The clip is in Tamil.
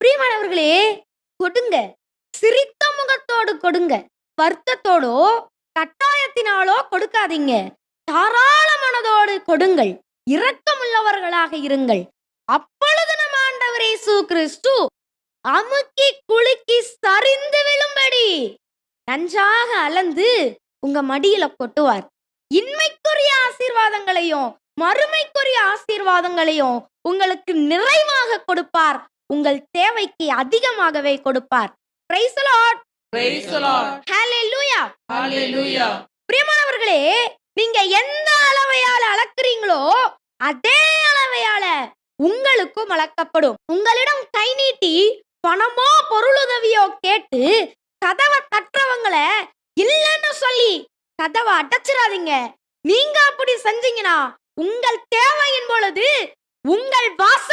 பிரியமானவர்களே கொடுங்க. சிரித்த முகத்தோடு கொடுங்க. வருத்தத்தோடோ கட்டாயத்தினாலோ கொடுக்காதீங்க. தாராள மனதோடு கொடுங்கள். இரக்கமுள்ளவர்களாக இருங்கள். அப்பொழுது நம் ஆண்டவர் இயேசு கிறிஸ்து அமுக்கி குலுக்கி சரிந்து விழும்படி நன்றாக அளந்து உங்க மடியில கொட்டுவார். இன்மைக்குரிய ஆசீர்வாதங்களையும் மறுமைக்குரிய ஆசீர்வாதங்களையும் உங்களுக்கு நிறைவாக கொடுப்பார். உங்கள் தேவைக்கு அதிகமாகவே கொடுப்பார். Praise Lord. Hallelujah Hallelujah. பிரியமானவர்களே நீங்க எந்த அளவையால அளக்குறீங்களோ அதே அளவையால உங்களுக்கும் அளக்கப்படும். உங்களிடம் கை நீட்டி பணமோ பொருளுதவியோ கேட்டு கதவை தட்டுறவங்கள இல்லைன்னு சொல்லி கதவை அடைச்சிடாதீங்க. நீங்க அப்படி செஞ்சீங்கன்னா உங்கள் தேவையின் பொழுது உங்கள் வாச